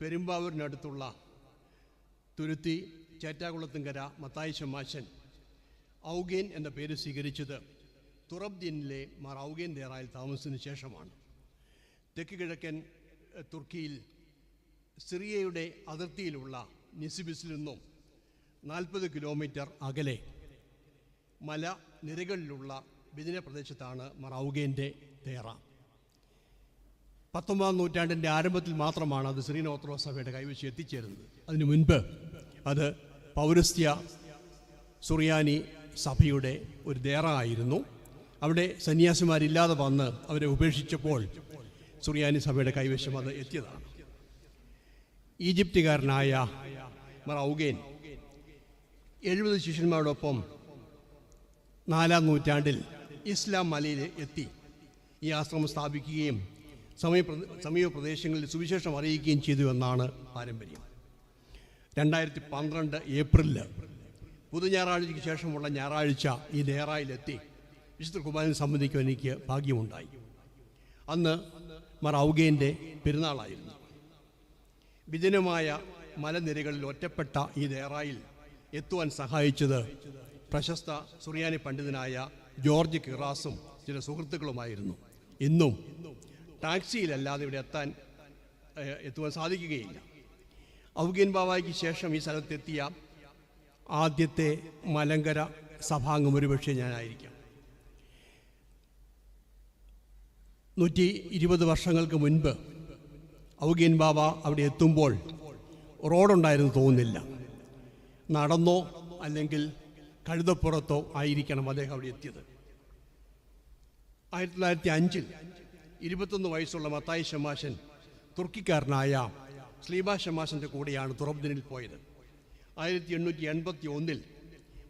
പെരുമ്പാവൂരിനടുത്തുള്ള തുരുത്തി ചേറ്റാകുളത്തുങ്കര മത്തായി ശമാശൻ ഔഗേൻ എന്ന പേര് സ്വീകരിച്ചത് തുറബ്ദീനിലെ മാർ ഔഗേൻ ദേറായിൽ താമസത്തിന് ശേഷമാണ്. തെക്ക് കിഴക്കൻ തുർക്കിയിൽ സിറിയയുടെ അതിർത്തിയിലുള്ള നിസിബിസിൽ നിന്നും നാൽപ്പത് കിലോമീറ്റർ അകലെ മല നിരകളിലുള്ള വിദിന പ്രദേശത്താണ് മറൌഗേന്റെ തേറ. പത്തൊമ്പതാം നൂറ്റാണ്ടിന്റെ ആരംഭത്തിൽ മാത്രമാണ് അത് ശ്രീനോത്രോ സഭയുടെ കൈവശം എത്തിച്ചേരുന്നത്. അതിനു മുൻപ് അത് പൗരസ്ത്യ സുറിയാനി സഭയുടെ ഒരു ദേറ ആയിരുന്നു അവിടെ സന്യാസിമാരില്ലാതെ വന്ന് അവരെ ഉപേക്ഷിച്ചപ്പോൾ സുറിയാനി സഭയുടെ കൈവശം അത് എത്തിയതാണ്. ഈജിപ്തുകാരനായ മറൌഗേൻ എഴുപത് ശിഷ്യന്മാരോടൊപ്പം നാലാം നൂറ്റാണ്ടിൽ ഇസ്ലാം മലയിൽ എത്തി. ഈ ആശ്രമം സ്ഥാപിക്കുകയും സമീപ സമീപ പ്രദേശങ്ങളിൽ സുവിശേഷം അറിയിക്കുകയും ചെയ്തു എന്നാണ് പാരമ്പര്യം. രണ്ടായിരത്തി പന്ത്രണ്ട് ഏപ്രിലിൽ പുതു ഞായറാഴ്ചയ്ക്ക് ശേഷമുള്ള ഞായറാഴ്ച ഈ നേറായിലെത്തി വിശുദ്ധ കുമാരൻ സംബന്ധിക്കുവാൻ എനിക്ക് ഭാഗ്യമുണ്ടായി. അന്ന് മർ ഔഗേന്റെ പെരുന്നാളായിരുന്നു. വിജനമായ മലനിരകളിൽ ഒറ്റപ്പെട്ട ഈ നേറായിൽ എത്തുവാൻ സഹായിച്ചത് പ്രശസ്ത സുറിയാനി പണ്ഡിതനായ ജോർജ് കിറാസും ചില സുഹൃത്തുക്കളുമായിരുന്നു. ഇന്നും ടാക്സിയിലല്ലാതെ ഇവിടെ എത്താൻ എത്തുവാൻ സാധിക്കുകയില്ല. ഔഗേൻ ബാബായ്ക്ക് ശേഷം ഈ സ്ഥലത്തെത്തിയ ആദ്യത്തെ മലങ്കര സഭാംഗം ഒരുപക്ഷെ ഞാനായിരിക്കാം. നൂറ്റി ഇരുപത് വർഷങ്ങൾക്ക് മുൻപ് ഔഗേൻ ബാബ അവിടെ എത്തുമ്പോൾ റോഡുണ്ടായിരുന്നു തോന്നുന്നില്ല. നടന്നോ അല്ലെങ്കിൽ കഴുതപ്പുറത്തോ ആയിരിക്കണം അദ്ദേഹം അവിടെ എത്തിയത്. ആയിരത്തി തൊള്ളായിരത്തി അഞ്ചിൽ ഇരുപത്തൊന്ന് വയസ്സുള്ള മത്തായി ഷമാശൻ തുർക്കിക്കാരനായ സ്ലീബ ഷമാശന്റെ കൂടെയാണ് തുറബ്ദിനിൽ പോയത്. ആയിരത്തി എണ്ണൂറ്റി എൺപത്തി ഒന്നിൽ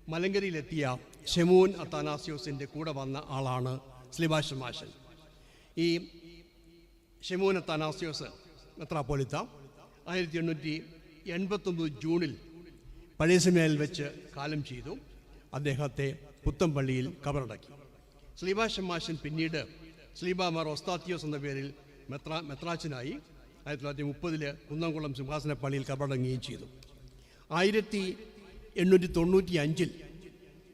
മലങ്കരയിലെത്തിയ ഷെമൂൻ അത്താനാസിയോസിന്റെ കൂടെ വന്ന ആളാണ് സ്ലീബ ഷമാശൻ. ഈ ഷെമൂൻ അത്താനാസിയോസ് മെത്രാപ്പോലിത്ത ആയിരത്തി എണ്ണൂറ്റി എൺപത്തൊമ്പത് ജൂണിൽ പഴയസമയിൽ വെച്ച് കാലം ചെയ്തു. അദ്ദേഹത്തെ പുത്തമ്പള്ളിയിൽ കബറടക്കി. സ്ലീബ ഷമാശൻ പിന്നീട് സ്ലീബ മാർ ഒസ്താത്തിയോസ് എന്ന പേരിൽ മെത്രാ മെത്രാച്ചനായി ആയിരത്തി തൊള്ളായിരത്തി മുപ്പതിൽ കുന്നംകുളം സിംഹാസന പള്ളിയിൽ കബറടങ്ങുകയും ചെയ്തു. ആയിരത്തി എണ്ണൂറ്റി തൊണ്ണൂറ്റി അഞ്ചിൽ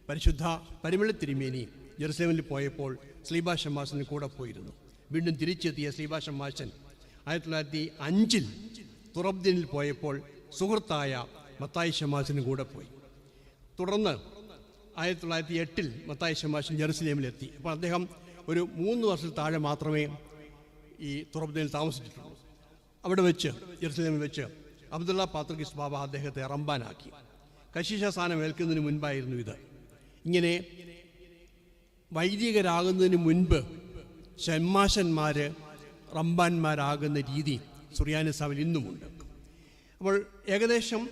പരിശുദ്ധ പരിമള തിരുമേനി ജെറുസലേമിൽ പോയപ്പോൾ സ്ലീബ ഷമാശന് കൂടെ പോയിരുന്നു. വീണ്ടും തിരിച്ചെത്തിയ സ്ലീബ ഷമാശൻ ആയിരത്തി തൊള്ളായിരത്തി അഞ്ചിൽ തുറബ്ദീനിൽ പോയപ്പോൾ സുഹൃത്തായ മത്തായി ഷമാശനും കൂടെ പോയി. തുടർന്ന് ആയിരത്തി തൊള്ളായിരത്തി എട്ടിൽ മത്തായി ഷമാശൻ ജെറുസലേമിലെത്തി. അപ്പോൾ അദ്ദേഹം ഒരു മൂന്ന് വർഷത്തിൽ താഴെ മാത്രമേ ഈ തുറപ്പുതയിൽ താമസിച്ചിട്ടുള്ളൂ. അവിടെ വെച്ച് ജെറുസലേമിൽ വെച്ച് അബ്ദുള്ള പാത്രക്കിസ് ബാബ അദ്ദേഹത്തെ റംബാനാക്കി. കശിഷ സ്ഥാനം ഏൽക്കുന്നതിന് മുൻപായിരുന്നു ഇത്. ഇങ്ങനെ വൈദികരാകുന്നതിന് മുൻപ് ഷന്മാശന്മാർ റംബാന്മാരാകുന്ന രീതി സുറിയാനി സഭയിൽ ഇന്നുമുണ്ട്. അപ്പോൾ ഏകദേശം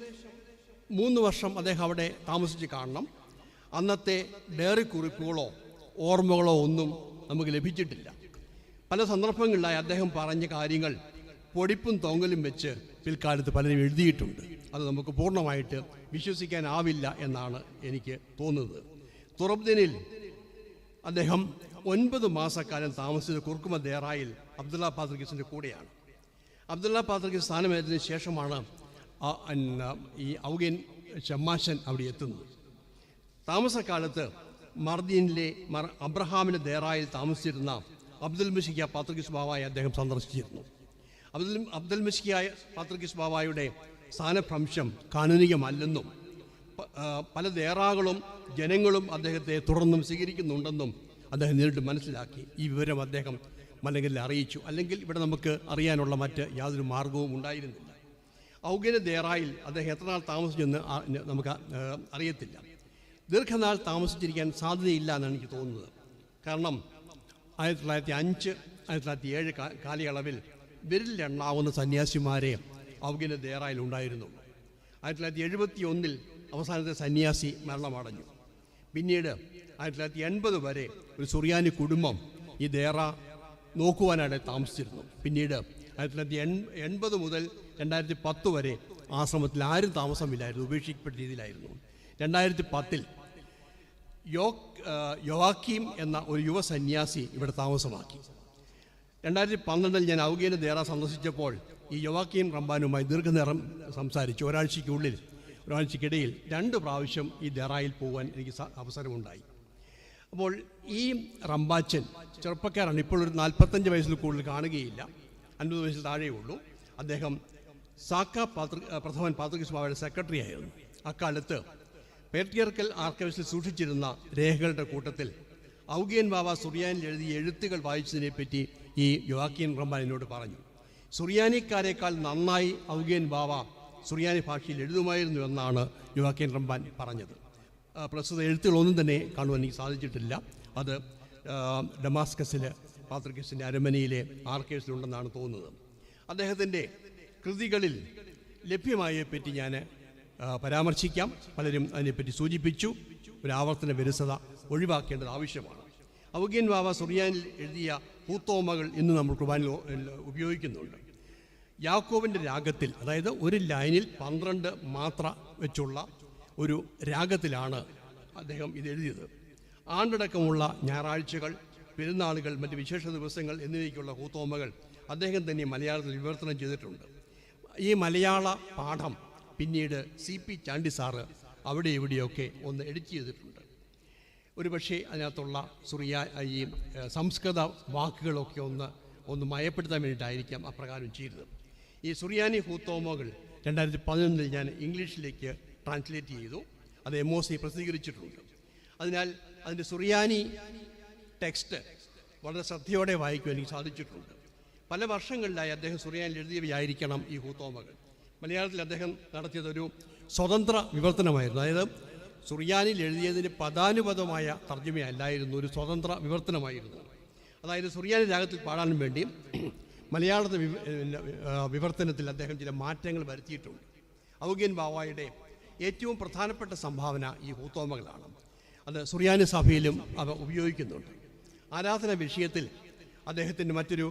മൂന്ന് വർഷം അദ്ദേഹം അവിടെ താമസിച്ച് കാണണം. അന്നത്തെ ഡയറി കുറിപ്പുകളോ ഓർമ്മകളോ ഒന്നും നമുക്ക് ലഭിച്ചിട്ടില്ല. പല സന്ദർഭങ്ങളിലായി അദ്ദേഹം പറഞ്ഞ കാര്യങ്ങൾ പൊടിപ്പും തോങ്ങലും വെച്ച് പിൽക്കാലത്ത് പലരും എഴുതിയിട്ടുണ്ട്. അത് നമുക്ക് പൂർണമായിട്ട് വിശ്വസിക്കാനാവില്ല എന്നാണ് എനിക്ക് തോന്നുന്നത്. തുറബ്ദിനിൽ അദ്ദേഹം ഒൻപത് മാസക്കാലം താമസിച്ചത് കുർക്കുമ ദേറായിൽ അബ്ദുള്ള പാത്രിക്കിസിന്റെ കൂടെയാണ്. അബ്ദുള്ള പാത്രിക്കിസ് സ്ഥാനമേറ്റതിന് ശേഷമാണ് ഈ ഔഗൻ ഷമ്മാശൻ അവിടെ എത്തുന്നത്. താമസക്കാലത്ത് മർദീനിലെ മർ അബ്രഹാമിന്റെ ദേറായിൽ താമസിച്ചിരുന്ന അബ്ദുൽ മിഷിക്ക പാത്രകിസ് ബാവായി അദ്ദേഹം സന്ദർശിച്ചിരുന്നു. അബ്ദുൽ അബ്ദുൽ മിഷിക്കായ പാത്രകിസ് ബാവായുടെ സ്ഥാനഭ്രംശം കാനൂനികമല്ലെന്നും പല ദേറാകളും ജനങ്ങളും അദ്ദേഹത്തെ തുടർന്നും സ്വീകരിക്കുന്നുണ്ടെന്നും അദ്ദേഹം നേരിട്ട് മനസ്സിലാക്കി. ഈ വിവരം അദ്ദേഹം മലങ്കലിൽ അറിയിച്ചു. അല്ലെങ്കിൽ ഇവിടെ നമുക്ക് അറിയാനുള്ള മറ്റ് യാതൊരു മാർഗവും ഉണ്ടായിരുന്നില്ല. ഔഗന ദേറായിൽ അദ്ദേഹം എത്ര നാൾ താമസിച്ചെന്ന് നമുക്ക് അറിയത്തില്ല. ദീർഘനാൾ താമസിച്ചിരിക്കാൻ സാധ്യതയില്ല എന്നാണ് എനിക്ക് തോന്നുന്നത്. കാരണം ആയിരത്തി തൊള്ളായിരത്തി അഞ്ച് ആയിരത്തി തൊള്ളായിരത്തി ഏഴ് കാലയളവിൽ വിരലിലെണ്ണാവുന്ന സന്യാസിമാരെ ഔഗന ദേറായിൽ ഉണ്ടായിരുന്നു. ആയിരത്തി തൊള്ളായിരത്തി എഴുപത്തി ഒന്നിൽ അവസാനത്തെ സന്യാസി മരണമടഞ്ഞു. പിന്നീട് ആയിരത്തി തൊള്ളായിരത്തി എൺപത് വരെ ഒരു സുറിയാനി കുടുംബം ഈ ദേറ നോക്കുവാനായിട്ട് താമസിച്ചിരുന്നു പിന്നീട് ആയിരത്തി തൊള്ളായിരത്തി എൺ എൺപത് മുതൽ രണ്ടായിരത്തി പത്ത് വരെ ആശ്രമത്തിൽ ആരും താമസമില്ലായിരുന്നു ഉപേക്ഷിക്കപ്പെട്ട രീതിയിലായിരുന്നു. രണ്ടായിരത്തി പത്തിൽ യോ യോവാക്കീം എന്ന ഒരു യുവ സന്യാസി ഇവിടെ താമസമാക്കി. രണ്ടായിരത്തി പന്ത്രണ്ടിൽ ഞാൻ ഔഗേന ദേറ സന്ദർശിച്ചപ്പോൾ ഈ യുവാക്കീം റംബാനുമായി ദീർഘനേരം സംസാരിച്ചു. ഒരാഴ്ചയ്ക്കുള്ളിൽ ഒരാഴ്ചയ്ക്കിടയിൽ രണ്ട് പ്രാവശ്യം ഈ ദേറായിൽ പോകാൻ എനിക്ക് അവസരമുണ്ടായി. അപ്പോൾ ഈ റംബാച്ചൻ ചെറുപ്പക്കാരാണ്. ഇപ്പോൾ ഒരു നാൽപ്പത്തഞ്ച് വയസ്സിൽ കൂടുതൽ കാണുകയില്ല. അൻപത് വയസ്സിൽ താഴെയേ ഉള്ളൂ അദ്ദേഹം സാക്ക പാത്ര പ്രഥമൻ പാത്രകൃഷ്ണ സെക്രട്ടറി ആയിരുന്നു. അക്കാലത്ത് പേട്രിയർക്കൽ ആർക്കൈവ്സിൽ സൂക്ഷിച്ചിരുന്ന രേഖകളുടെ കൂട്ടത്തിൽ ഔഗിയൻ ബാബ സുറിയാനിൽ എഴുതിയ എഴുത്തുകൾ വായിച്ചതിനെ പറ്റി ഈ യുവാക്കിയൻ റഹ്മാൻ എന്നോട് പറഞ്ഞു. സുറിയാനിക്കാരേക്കാൾ നന്നായി ഔഗിയൻ ബാബ സുറിയാനി ഭാഷയിൽ എഴുതുമായിരുന്നു എന്നാണ് യുവാക്കിയൻ റംബാൻ പറഞ്ഞത്. പ്രസ്തുത എഴുത്തുകളൊന്നും തന്നെ കാണുവാൻ എനിക്ക് സാധിച്ചിട്ടില്ല. അത് ഡമാസ്കസിലെ പാത്രിക്കസിന്റെ അരമനയിലെ ആർക്കേഴ്സിലുണ്ടെന്നാണ് തോന്നുന്നത്. അദ്ദേഹത്തിന്റെ കൃതികളിൽ ലഭ്യമായതിനെപ്പറ്റി ഞാൻ പരാമർശിക്കാം. പലരും അതിനെപ്പറ്റി സൂചിപ്പിച്ചു. ഒരു ആവർത്തന വിരസത ഒഴിവാക്കേണ്ടത് ആവശ്യമാണ്. ഔഗ്യൻ ബാബ സുറിയാനിൽ എഴുതിയ പൂത്തോമകൾ ഇന്ന് നമ്മൾ കുർബാനിൽ ഉപയോഗിക്കുന്നുണ്ട്. യാക്കോവിന്റെ രാഗത്തിൽ അതായത് ഒരു ലൈനിൽ പന്ത്രണ്ട് മാത്ര വെച്ചുള്ള ഒരു രാഗത്തിലാണ് അദ്ദേഹം ഇത് എഴുതിയത്. ആണ്ടടക്കമുള്ള ഞായറാഴ്ചകൾ പെരുന്നാളുകൾ മറ്റ് വിശേഷ ദിവസങ്ങൾ എന്നിവയ്ക്കുള്ള ഹൂത്തോമകൾ അദ്ദേഹം തന്നെ മലയാളത്തിൽ വിവർത്തനം ചെയ്തിട്ടുണ്ട്. ഈ മലയാള പാഠം പിന്നീട് സി പി ചാണ്ടി സാറ് അവിടെ ഇവിടെയൊക്കെ ഒന്ന് എഡിറ്റ് ചെയ്തിട്ടുണ്ട്. ഒരു പക്ഷേ അതിനകത്തുള്ള സുറിയ ഈ സംസ്കൃത വാക്കുകളൊക്കെ ഒന്ന് ഒന്ന് മയപ്പെടുത്താൻ വേണ്ടിയിട്ടായിരിക്കാം അപ്രകാരം ചെയ്തത്. ഈ സുറിയാനി ഹൂത്തോമോകൾ രണ്ടായിരത്തി പതിനൊന്നിൽ ഞാൻ ഇംഗ്ലീഷിലേക്ക് ട്രാൻസ്ലേറ്റ് ചെയ്തു. അത് എം ഒ സി പ്രസിദ്ധീകരിച്ചിട്ടുണ്ട്. അതിനാൽ അതിന്റെ സുറിയാനി ടെക്സ്റ്റ് വളരെ ശ്രദ്ധയോടെ വായിക്കുവാൻ എനിക്ക് സാധിച്ചിട്ടുണ്ട്. പല വർഷങ്ങളിലായി അദ്ദേഹം സുറിയാനിൽ എഴുതിയവയായിരിക്കണം ഈ ഹൂത്തോമകൾ. മലയാളത്തിൽ അദ്ദേഹം നടത്തിയതൊരു സ്വതന്ത്ര വിവർത്തനമായിരുന്നു. അതായത് സുറിയാനിൽ എഴുതിയതിന് പദാനുപദമായ തർജമയല്ലായിരുന്നു ഒരു സ്വതന്ത്ര വിവർത്തനമായിരുന്നു. അതായത് സുറിയാനി രാഗത്തിൽ പാടാനും വേണ്ടി മലയാളത്തെ വിവർത്തനത്തിൽ അദ്ദേഹം ചില മാറ്റങ്ങൾ വരുത്തിയിട്ടുണ്ട്. ഔഗ്യൻ ബാവായുടെ ഏറ്റവും പ്രധാനപ്പെട്ട സംഭാവന ഈ ഹൂത്തോമകളാണ്. അത് സുറിയാനി സഭയിലും അവ ഉപയോഗിക്കുന്നുണ്ട്. ആരാധന വിഷയത്തിൽ അദ്ദേഹത്തിന്റെ മറ്റൊരു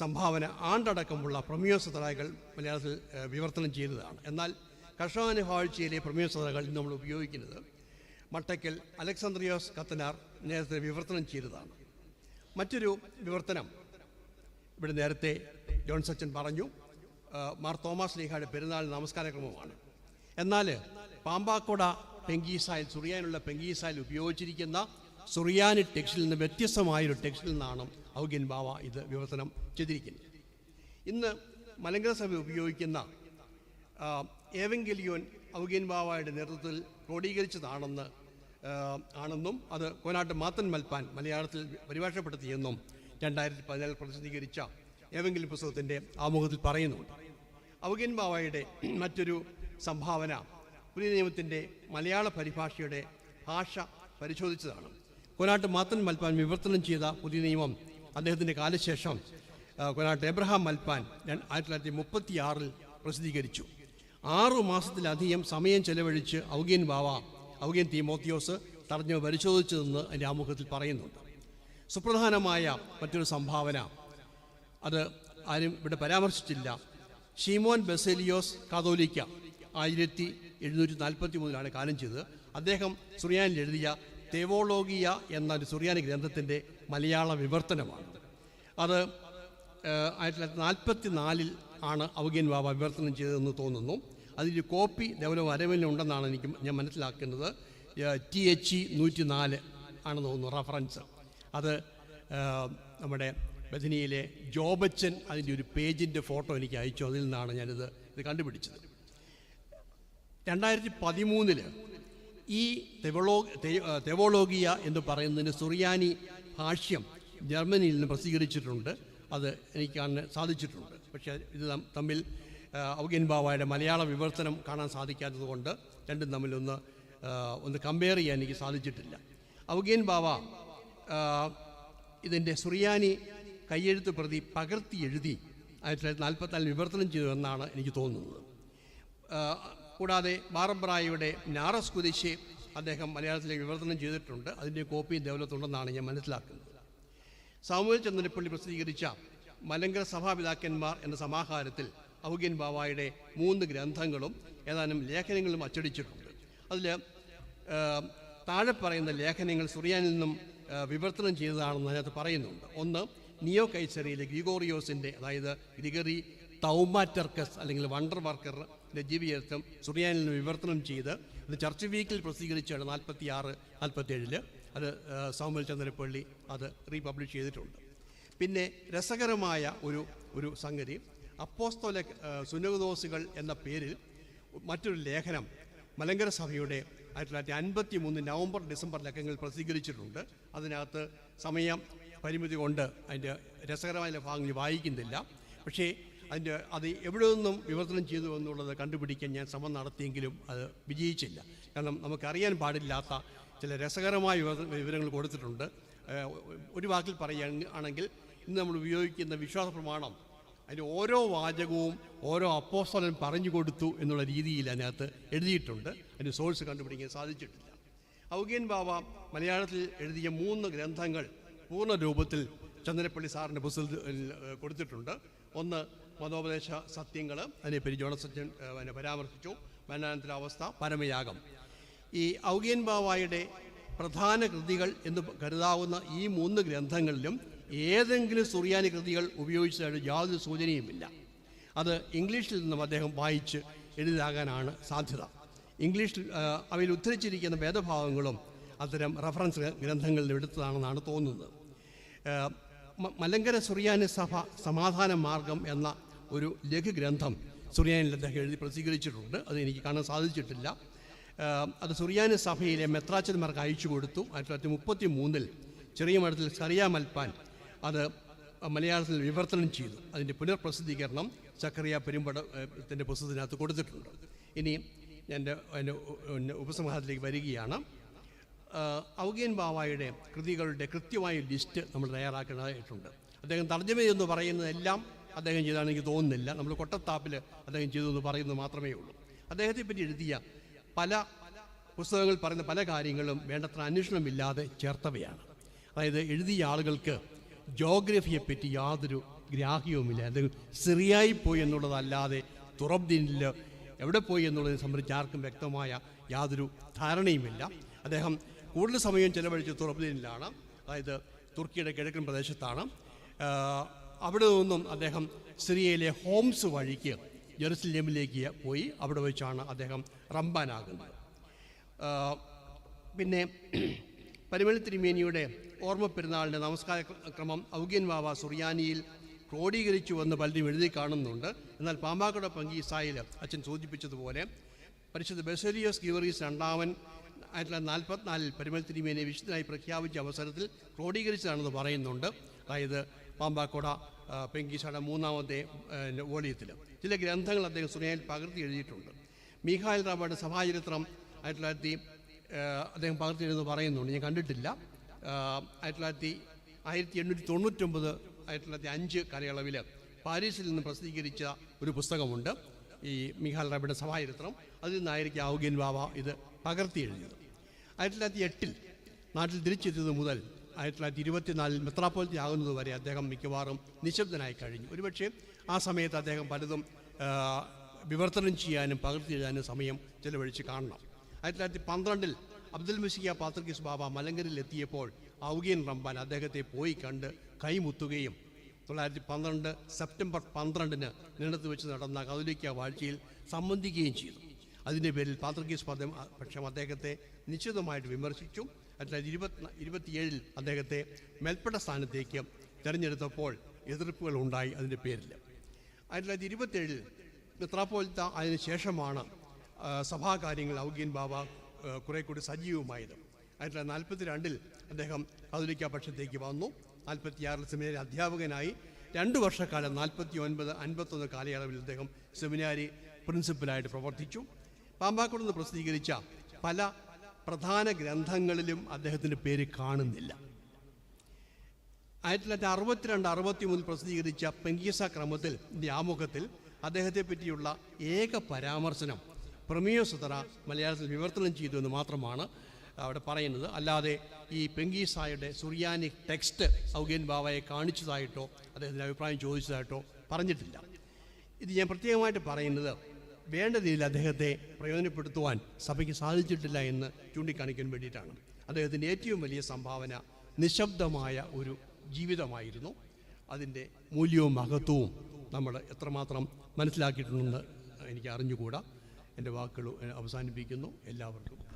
സംഭാവന ആണ്ടടക്കമുള്ള പ്രമേയസതറകൾ മലയാളത്തിൽ വിവർത്തനം ചെയ്തതാണ്. എന്നാൽ കർഷകാനുഭാഴ്ചയിലെ പ്രമേയസതറകൾ ഇന്ന് നമ്മൾ ഉപയോഗിക്കുന്നത് മട്ടയ്ക്കൽ അലക്സാന്ദ്രിയോസ് കത്തനാർ നേരത്തെ വിവർത്തനം ചെയ്തതാണ്. മറ്റൊരു വിവർത്തനം ഇവിടെ നേരത്തെ ജോൺ സച്ചൻ പറഞ്ഞു. മാർ തോമസ് ലീഹയുടെ പെരുന്നാൾ നമസ്കാരക്രമമാണ്. എന്നാൽ പാമ്പാക്കോട പെങ്കീസായിൽ സുറിയാനുള്ള പെങ്കീസായിൽ ഉപയോഗിച്ചിരിക്കുന്ന സുറിയാനി ടെക്സ്റ്റിൽ നിന്ന് വ്യത്യസ്തമായൊരു ടെക്സ്റ്റിൽ നിന്നാണ് ഔഗ്യൻ ബാവ ഇത് വിവർത്തനം ചെയ്തിരിക്കുന്നത്. ഇന്ന് മലങ്കര സഭ ഉപയോഗിക്കുന്ന ഏവെങ്കിലിയോൻ ഔഗ്യൻ ബാവയുടെ നേതൃത്വത്തിൽ ക്രോഡീകരിച്ചതാണെന്ന് ആണെന്നും അത് കോനാട്ട് മാത്തൻ മൽപ്പാൻ മലയാളത്തിൽ പരിഭാഷപ്പെടുത്തിയെന്നും രണ്ടായിരത്തി പതിനാലിൽ പ്രസിദ്ധീകരിച്ച ഏവെങ്കിലും പുസ്തകത്തിന്റെ ആമുഖത്തിൽ പറയുന്നുണ്ട്. ഔഗ്യൻ ബാവയുടെ മറ്റൊരു സംഭാവന പുതിയ നിയമത്തിന്റെ മലയാള പരിഭാഷയുടെ ഭാഷ പരിശോധിച്ചതാണ്. കോനാട്ട് മാത്തൻ മൽപ്പാൻ വിവർത്തനം ചെയ്ത പുതിയ നിയമം അദ്ദേഹത്തിന്റെ കാലശേഷം കൊനാട്ട് എബ്രഹാം മൽപ്പാൻ ആയിരത്തി തൊള്ളായിരത്തി മുപ്പത്തി ആറിൽ പ്രസിദ്ധീകരിച്ചു. ആറു മാസത്തിലധികം സമയം ചെലവഴിച്ച് ഔഗ്യൻ ബാവ ഔഗ്യൻ തീമോത്തിയോസ് തടഞ്ഞു പരിശോധിച്ചതെന്ന് അതിന്റെ ആമുഖത്തിൽ പറയുന്നുണ്ട്. സുപ്രധാനമായ മറ്റൊരു സംഭാവന അത് ആരും ഇവിടെ പരാമർശിച്ചില്ല. ഷീമോൻ ബെസേലിയോസ് കാതോലിക്ക ആയിരത്തി എഴുന്നൂറ്റി നാൽപ്പത്തി മൂന്നിലാണ് കാലം ചെയ്തത്. അദ്ദേഹം സുറിയാനിൽ എഴുതിയ തെവോളോഗിയ എന്ന ഒരു സുറിയാനി ഗ്രന്ഥത്തിന്റെ മലയാള വിവർത്തനമാണ്. അത് ആയിരത്തി തൊള്ളായിരത്തി നാൽപ്പത്തി നാലിൽ ആണ് ഔഗ്യൻ ബാബ വിവർത്തനം ചെയ്തതെന്ന് തോന്നുന്നു. അതിന്റെ കോപ്പി ദേവലോ അരവിലുണ്ടെന്നാണ് എനിക്ക് ഞാൻ മനസ്സിലാക്കുന്നത് ടി എച്ച് ഇ നൂറ്റി നാല് ആണെന്ന് തോന്നുന്നു റഫറൻസ്. അത് നമ്മുടെ ബഥനിയിലെ ജോബച്ചൻ അതിന്റെ ഒരു പേജിന്റെ ഫോട്ടോ എനിക്ക് അയച്ചു. അതിൽ നിന്നാണ് ഞാനിത് ഇത് കണ്ടുപിടിച്ചത്. രണ്ടായിരത്തി പതിമൂന്നിൽ ഈ തെവളോ തെവോളോഗിയ എന്ന് പറയുന്നതിന് സുറിയാനി ഭാഷ്യം ജർമ്മനിയിൽ നിന്ന് പ്രസിദ്ധീകരിച്ചിട്ടുണ്ട്. അത് എനിക്ക് കാണാൻ സാധിച്ചിട്ടുണ്ട്. പക്ഷേ ഇത് തമ്മിൽ ഔഗ്യൻ ബാവായുടെ മലയാള വിവർത്തനം കാണാൻ സാധിക്കാത്തതുകൊണ്ട് രണ്ടും തമ്മിലൊന്ന് ഒന്ന് കമ്പയർ ചെയ്യാൻ എനിക്ക് സാധിച്ചിട്ടില്ല. ഔഗ്യൻ ബാവ ഇതിന്റെ സുറിയാനി കയ്യെഴുത്ത് പ്രതി പകർത്തി എഴുതി ആയിരത്തി തൊള്ളായിരത്തി നാൽപ്പത്തിനാലിൽ വിവർത്തനം ചെയ്തു എന്നാണ് എനിക്ക് തോന്നുന്നത്. കൂടാതെ ബാറബ്രായയുടെ നാറസ് കുതിശ് അദ്ദേഹം മലയാളത്തിലേക്ക് വിവർത്തനം ചെയ്തിട്ടുണ്ട്. അതിന്റെ കോപ്പി ദേവലത്തുണ്ടെന്നാണ് ഞാൻ മനസ്സിലാക്കുന്നത്. സാമൂഹ്യ ചന്ദ്രപ്പള്ളി പ്രസിദ്ധീകരിച്ച മലങ്കര സഭാപിതാക്കന്മാർ എന്ന സമാഹാരത്തിൽ ഔഗ്യൻ ബാവായുടെ മൂന്ന് ഗ്രന്ഥങ്ങളും ഏതാനും ലേഖനങ്ങളും അച്ചടിച്ചിട്ടുണ്ട്. അതിൽ താഴെ പറയുന്ന ലേഖനങ്ങൾ സുറിയാനിൽ നിന്നും വിവർത്തനം ചെയ്തതാണെന്ന് അതിനകത്ത് പറയുന്നുണ്ട്. ഒന്ന് നിയോ കൈസറിയിലെ ഗ്രിഗോറിയോസിന്റെ അതായത് ഗ്രിഗറി തൗമാറ്റർക്കസ് അല്ലെങ്കിൽ വണ്ടർ വർക്കറിന്റെ ജീവിതം സുറിയാനിൽ നിന്ന് വിവർത്തനം ചെയ്ത് അത് ചർച്ച് വീക്കിൽ പ്രസിദ്ധീകരിച്ചാണ് നാൽപ്പത്തി ആറ് നാൽപ്പത്തേഴിൽ അത് സൗമൽ ചന്ദ്രപ്പള്ളി അത് റീപബ്ലിഷ് ചെയ്തിട്ടുണ്ട്. പിന്നെ രസകരമായ ഒരു ഒരു സംഗതി അപ്പോസ്തോല സുനകദോസുകൾ എന്ന പേരിൽ മറ്റൊരു ലേഖനം മലങ്കര സഭയുടെ ആയിരത്തി തൊള്ളായിരത്തി അൻപത്തി മൂന്ന് നവംബർ ഡിസംബർ ലക്കങ്ങളിൽ പ്രസിദ്ധീകരിച്ചിട്ടുണ്ട്. അതിനകത്ത് സമയം പരിമിതി കൊണ്ട് അതിന്റെ രസകരമായ ഭാഗങ്ങൾ വായിക്കുന്നില്ല. പക്ഷേ അതിന്റെ അത് എവിടെ നിന്നും വിവർത്തനം ചെയ്തു എന്നുള്ളത് കണ്ടുപിടിക്കാൻ ഞാൻ ശ്രമം നടത്തിയെങ്കിലും അത് വിജയിച്ചില്ല. കാരണം നമുക്കറിയാൻ പാടില്ലാത്ത ചില രസകരമായ വിവരങ്ങൾ കൊടുത്തിട്ടുണ്ട്. ഒരു വാക്കിൽ പറയുകയാണെങ്കിൽ ഇന്ന് നമ്മൾ ഉപയോഗിക്കുന്ന വിശ്വാസ പ്രമാണം അതിന്റെ ഓരോ വാചകവും ഓരോ അപ്പോസ്തലൻ പറഞ്ഞു കൊടുത്തു എന്നുള്ള രീതിയിൽ അതിനകത്ത് എഴുതിയിട്ടുണ്ട്. അതിന്റെ സോഴ്സ് കണ്ടുപിടിക്കാൻ സാധിച്ചിട്ടില്ല. ഔഗീൻ ബാബ മലയാളത്തിൽ എഴുതിയ മൂന്ന് ഗ്രന്ഥങ്ങൾ പൂർണ രൂപത്തിൽ ചന്ദനപ്പള്ളി സാറിന്റെ പുസ്തകത്തിൽ കൊടുത്തിട്ടുണ്ട്. ഒന്ന് മതോപദേശ സത്യങ്ങൾ അതിനെപ്പറ്റി ജോണസച്ചൻ പിന്നെ അതിനെ പരാമർശിച്ചു. മരണാനന്തര അവസ്ഥ പരമയാഗം. ഈ ഔഗേൻ ബാവായുടെ പ്രധാന കൃതികൾ എന്ന് കരുതാവുന്ന ഈ മൂന്ന് ഗ്രന്ഥങ്ങളിലും ഏതെങ്കിലും സുറിയാനി കൃതികൾ ഉപയോഗിച്ചതായിട്ട് യാതൊരു സൂചനയുമില്ല. അത് ഇംഗ്ലീഷിൽ നിന്നും അദ്ദേഹം വായിച്ച് എഴുതാകാനാണ് സാധ്യത. ഇംഗ്ലീഷിൽ അവയിൽ ഉദ്ധരിച്ചിരിക്കുന്ന വേദഭാഗങ്ങളും അത്തരം റഫറൻസ് ഗ്രന്ഥങ്ങളിൽ എടുത്തതാണെന്നാണ് തോന്നുന്നത്. മലങ്കര സുറിയാനി സഭ സമാധാന മാർഗം എന്ന ഒരു ലഘുഗ്രന്ഥം സുറിയാനിൽ അദ്ദേഹം എഴുതി പ്രസിദ്ധീകരിച്ചിട്ടുണ്ട്. അത് എനിക്ക് കാണാൻ സാധിച്ചിട്ടില്ല. അത് സുറിയാനി സഭയിലെ മെത്രാച്ചന്മാർക്ക് അയച്ചു കൊടുത്തു. ആയിരത്തി തൊള്ളായിരത്തി മുപ്പത്തി മൂന്നിൽ ചെറിയ മഠത്തിൽ സറിയ മൽപ്പാൻ അത് മലയാളത്തിൽ വിവർത്തനം ചെയ്തു. അതിന്റെ പുനർപ്രസിദ്ധീകരണം ചക്രിയ പെരുമ്പടത്തിന്റെ പുസ്തകത്തിനകത്ത് കൊടുത്തിട്ടുണ്ട്. ഇനി എന്റെ എന്റെ ഉപസംഹാരത്തിലേക്ക് വരികയാണ്. ഔഗേൻ ബാവായുടെ കൃതികളുടെ കൃത്യമായ ലിസ്റ്റ് നമ്മൾ തയ്യാറാക്കേണ്ടതായിട്ടുണ്ട്. അദ്ദേഹം തർജമ എന്ന് പറയുന്നതെല്ലാം അദ്ദേഹം ചെയ്താണെന്ന് എനിക്ക് തോന്നുന്നില്ല. നമ്മൾ കൊട്ടത്താപ്പിൽ അദ്ദേഹം ചെയ്തു എന്ന് പറയുന്നത് മാത്രമേ ഉള്ളൂ. അദ്ദേഹത്തെ പറ്റി എഴുതിയ പല പുസ്തകങ്ങൾ പറയുന്ന പല കാര്യങ്ങളും വേണ്ടത്ര അന്വേഷണമില്ലാതെ ചേർത്തവയാണ്. അതായത് എഴുതിയ ആളുകൾക്ക് ജോഗ്രഫിയെപ്പറ്റി യാതൊരു ഗ്രാഹ്യവുമില്ല. എന്തെങ്കിലും സിറിയായി പോയി എന്നുള്ളതല്ലാതെ തുറബ്ദീനിൽ എവിടെ പോയി എന്നുള്ളതിനെ സംബന്ധിച്ച് ആർക്കും വ്യക്തമായ യാതൊരു ധാരണയുമില്ല. അദ്ദേഹം കൂടുതൽ സമയം ചെലവഴിച്ച് തുറബ്ദീനിലാണ്. അതായത് തുർക്കിയുടെ കിഴക്കൻ പ്രദേശത്താണ്. അവിടെ നിന്നും അദ്ദേഹം സിറിയയിലെ ഹോംസ് വഴിക്ക് ജെറുസലേമിലേക്ക് പോയി അവിടെ വെച്ചാണ് അദ്ദേഹം റംബാനാകുന്നത്. ആഹ് പിന്നെ പരിമളി തിരുമേനിയുടെ ഓർമ്മ പെരുന്നാളിന്റെ നമസ്കാര ക്രമം ഔഗ്യൻ വാവ സുറിയാനിയിൽ ക്രോഡീകരിച്ചുവെന്ന് പലരും എഴുതി കാണുന്നുണ്ട്. എന്നാൽ പാമ്പാക്കട പങ്കീസായിൽ അച്ഛൻ സൂചിപ്പിച്ചതുപോലെ പരിശുദ്ധ ബെസേലിയസ് ഗീവറീസ് രണ്ടാമൻ ആയിരത്തി തൊള്ളായിരത്തി നാൽപ്പത്തിനാലിൽ പരിമളി തിരുമേനിയെ വിശുദ്ധനായി പ്രഖ്യാപിച്ച അവസരത്തിൽ ക്രോഡീകരിച്ചതാണെന്ന് പറയുന്നുണ്ട്. അതായത് പാമ്പാക്കോട ആ, മൂന്നാമത്തെ വോളിയത്തിൽ ചില ഗ്രന്ഥങ്ങൾ അദ്ദേഹം സുനേൽ പകർത്തി എഴുതിയിട്ടുണ്ട്. മീഖായൽ റാബയുടെ സഭാചരിത്രം ആയിരത്തി തൊള്ളായിരത്തി അദ്ദേഹം പകർത്തി എഴുതുന്നു പറയുന്നുണ്ട്. ഞാൻ കണ്ടിട്ടില്ല. ആയിരത്തി തൊള്ളായിരത്തി ആയിരത്തി എണ്ണൂറ്റി തൊണ്ണൂറ്റൊമ്പത് ആയിരത്തി തൊള്ളായിരത്തി അഞ്ച് കാലയളവിൽ പാരീസിൽ നിന്ന് പ്രസിദ്ധീകരിച്ച ഒരു പുസ്തകമുണ്ട്. ഈ മിഹാൽ റാബിയുടെ സഭാചരിത്രം. അതിൽ നിന്നായിരിക്കും ഔഗ്യൻ ബാബ ഇത് പകർത്തി എഴുതിയത്. ആയിരത്തി തൊള്ളായിരത്തി എട്ടിൽ നാട്ടിൽ തിരിച്ചെത്തിയത് മുതൽ ആയിരത്തി തൊള്ളായിരത്തി ഇരുപത്തിനാലിൽ മെത്രാപ്പോലത്തി ആകുന്നത് വരെ അദ്ദേഹം മിക്കവാറും നിശബ്ദനായി കഴിഞ്ഞു. ഒരുപക്ഷെ ആ സമയത്ത് അദ്ദേഹം പലതും വിവർത്തനം ചെയ്യാനും പകർത്തി എഴുതാനും സമയം ചിലവഴിച്ച് കാണണം. ആയിരത്തി തൊള്ളായിരത്തി പന്ത്രണ്ടിൽ അബ്ദുൽ മുസിയ പാത്രകിസ് ബാബ മലങ്കരിൽ എത്തിയപ്പോൾ ഔഗിയൻ റംബാൻ അദ്ദേഹത്തെ പോയി കണ്ട് കൈമുത്തുകയും തൊള്ളായിരത്തി പന്ത്രണ്ട് സെപ്റ്റംബർ പന്ത്രണ്ടിന് നിണത്ത് വെച്ച് നടന്ന കതോലിക്ക വാഴ്ചയിൽ സംബന്ധിക്കുകയും ചെയ്തു. അതിന്റെ പേരിൽ പാത്രക്കീസ് പദം പക്ഷം അദ്ദേഹത്തെ നിശ്ചിതമായിട്ട് വിമർശിച്ചു. തൊള്ളായിരത്തി ഇരുപത്തി ഇരുപത്തിയേഴിൽ അദ്ദേഹത്തെ മേൽപ്പെട്ട സ്ഥാനത്തേക്ക് തിരഞ്ഞെടുത്തപ്പോൾ എതിർപ്പുകൾ ഉണ്ടായി അതിന്റെ പേരിൽ. ആയിരത്തി തൊള്ളായിരത്തി ഇരുപത്തേഴിൽ മിത്രാപ്പോലത്ത അതിന് ശേഷമാണ് സഭാകാര്യങ്ങൾ ഔഗ്യൻ ബാബ കുറെ കൂടി സജീവമായത്. ആയിരത്തി തൊള്ളായിരത്തി നാൽപ്പത്തി രണ്ടിൽ അദ്ദേഹം കതോലിക്ക പക്ഷത്തേക്ക് വന്നു. നാൽപ്പത്തിയാറിൽ സെമിനാരി അധ്യാപകനായി. രണ്ട് വർഷക്കാലം നാൽപ്പത്തി ഒൻപത് അൻപത്തൊന്ന് കാലയളവിൽ അദ്ദേഹം സെമിനാരി പ്രിൻസിപ്പലായിട്ട് പ്രവർത്തിച്ചു. പാമ്പാക്കുടുന്ന് പ്രസിദ്ധീകരിച്ച പല പ്രധാന ഗ്രന്ഥങ്ങളിലും അദ്ദേഹത്തിന്റെ പേര് കാണുന്നില്ല. ആയിരത്തി തൊള്ളായിരത്തി അറുപത്തിരണ്ട് അറുപത്തി മൂന്നിൽ പ്രസിദ്ധീകരിച്ച പെങ്കീസ ക്രമത്തിൽ ആമുഖത്തിൽ അദ്ദേഹത്തെ പറ്റിയുള്ള ഏക പരാമർശനം പ്രമിയോ സുതറ മലയാളത്തിൽ വിവർത്തനം ചെയ്തു എന്ന് മാത്രമാണ് അവിടെ പറയുന്നത്. അല്ലാതെ ഈ പെങ്കീസായുടെ സുറിയാനി ടെക്സ്റ്റ് ഔഗേൻ ബാവയെ കാണിച്ചതായിട്ടോ അദ്ദേഹത്തിന്റെ അഭിപ്രായം ചോദിച്ചതായിട്ടോ പറഞ്ഞിട്ടില്ല. ഇത് ഞാൻ പ്രത്യേകമായിട്ട് പറയുന്നത് വേണ്ട രീതിയിൽ അദ്ദേഹത്തെ പ്രയോജനപ്പെടുത്തുവാൻ സഭയ്ക്ക് സാധിച്ചിട്ടില്ല എന്ന് ചൂണ്ടിക്കാണിക്കാൻ വേണ്ടിയിട്ടാണ്. അദ്ദേഹത്തിന്റെ ഏറ്റവും വലിയ സംഭാവന നിശബ്ദമായ ഒരു ജീവിതമായിരുന്നു. അതിന്റെ മൂല്യവും മഹത്വവും നമ്മൾ എത്രമാത്രം മനസ്സിലാക്കിയിട്ടുണ്ടെന്ന് എനിക്ക് അറിഞ്ഞുകൂടാ. എന്റെ വാക്കുകൾ അവസാനിപ്പിക്കുന്നു. എല്ലാവർക്കും